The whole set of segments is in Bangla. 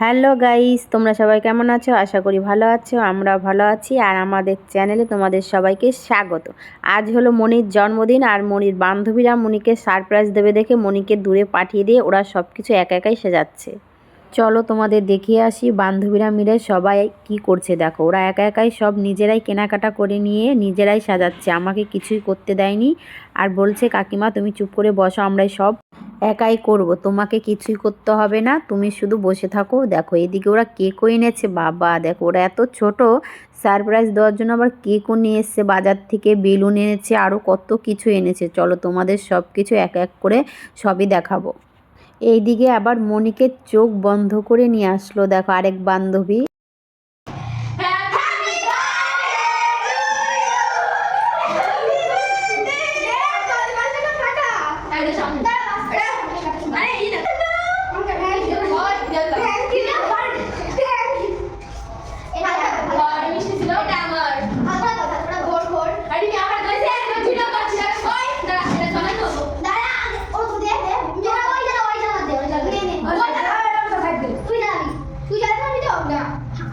হ্যালো গাইস, তোমরা সবাই কেমন আছো? আশা করি ভালো আছো আমরা ভালো আছি, আর আমাদের চ্যানেলে তোমাদের সবাইকে স্বাগত। আজ হলো মনির জন্মদিন, আর মনির বান্ধবীরা মনিকে সারপ্রাইজ দেবে দেখে মনিকে দূরে পাঠিয়ে দিয়ে ওরা সব কিছু একা একাই সাজাচ্ছে। চলো তোমাদের দেখিয়ে আসি, বান্ধবীরা মিলে সবাই কি করছে দেখো। ওরা একা একাই সব নিজেরাই কেনাকাটা করে নিয়ে নিজেরাই সাজাচ্ছে, আমাকে কিছুই করতে দেয়নি। আর বলছে, কাকিমা, তুমি চুপ করে বসো, আমরাই সব একাই করব, তোমাকে কিছুই করতে হবে না, তুমি শুধু বসে থাকো। দেখো, এদিকে ওরা কেকও এনেছে, বাবা। দেখো, ওরা এত ছোট সারপ্রাইজ দেওয়ার জন্য আবার কেকও নিয়ে এসছে, বাজার থেকে বেলুন এনেছে আরও কত কিছু এনেছে। চলো, তোমাদের সব কিছু এক এক করে সবই দেখাবো। এইদিকে আবার মনিকে চোখ বন্ধ করে নিয়ে আসলো, দেখো, আরেক বান্ধবী।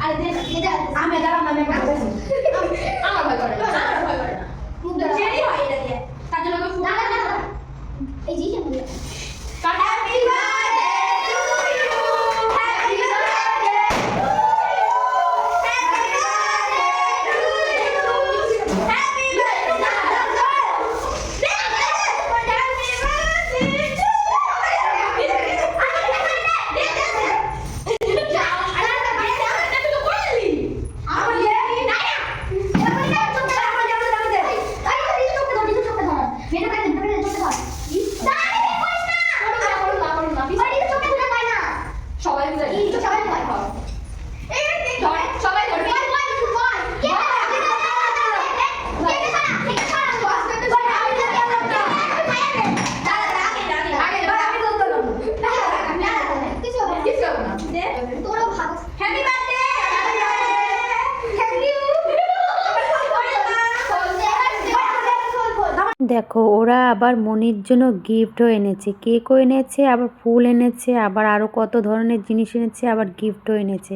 আমি দাঁড়াম আমি একটা কথা আমার ভয় করে না আমার ভয় করে না। মুখ দাঁড়া জেরি হয় এটা দিয়ে তার জন্য আমি না না এই জি সবাই সবাই দেখো, ওরা আবার মনির জন্য গিফটও এনেছে। কেকও এনেছে, আবার ফুল এনেছে, আবার আরও কত ধরনের জিনিস এনেছে, আবার গিফটও এনেছে।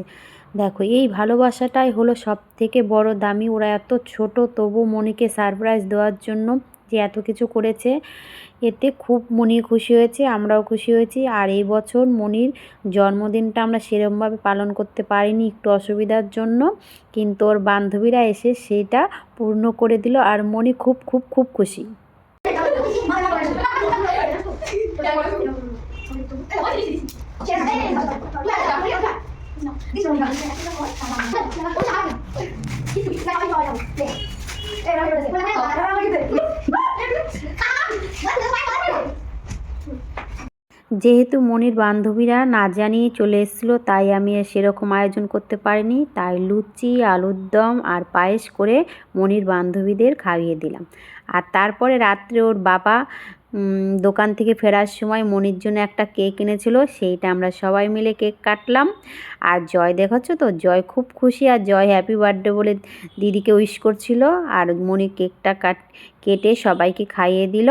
দেখো, এই ভালোবাসাটাই হলো সব থেকে বড় দামি। ওরা এত ছোট, তবু মনিকে সারপ্রাইজ দেওয়ার জন্য যে এত কিছু করেছে এতে খুব মনি খুশি হয়েছে আমরাও খুশি হয়েছি আর এই বছর মনির জন্মদিনটা আমরা সেরমভাবে পালন করতে পারিনি একটু অসুবিধার জন্য কিন্তু ওর বান্ধবীরা এসে সেটা পূর্ণ করে দিল আর মনি খুব খুব খুব খুশি যেহেতু মনির বান্ধবীরা না জানিয়ে চলে এসেছিল, তাই আমি সেরকম আয়োজন করতে পারিনি। তাই লুচি, আলুর দম আর পায়েস করে মনির বান্ধবীদের খাইয়ে দিলাম। আর তারপরে রাত্রে ওর বাবা দোকান থেকে ফেরার সময় মনির জন্য একটা কেক এনেছিল, সেইটা আমরা সবাই মিলে কেক কাটলাম। আর জয় দেখাচ্ছ তো? জয় খুব খুশি আর জয় হ্যাপি বার্থডে বলে দিদিকে উইশ করছিল। আর মনি কেকটা কাট, কেটে সবাইকে খাইয়ে দিল।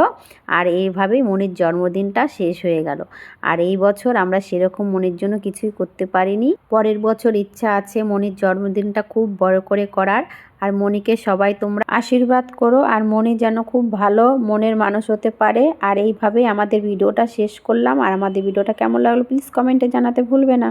আর এইভাবেই মনির জন্মদিনটা শেষ হয়ে গেল। আর এই বছর আমরা সেরকম মনির জন্য কিছুই করতে পারিনি। পরের বছর ইচ্ছা আছে মনির জন্মদিনটা খুব বড় করে করার। আর মনিকে সবাই তোমরা আশীর্বাদ করো। আর মনি যেন খুব ভালো মনের মানুষ হতে পারে। আর এইভাবেই আমাদের ভিডিওটা শেষ করলাম। আর আমাদের ভিডিওটা কেমন লাগল প্লিজ কমেন্টে জানাতে ভুলবে না।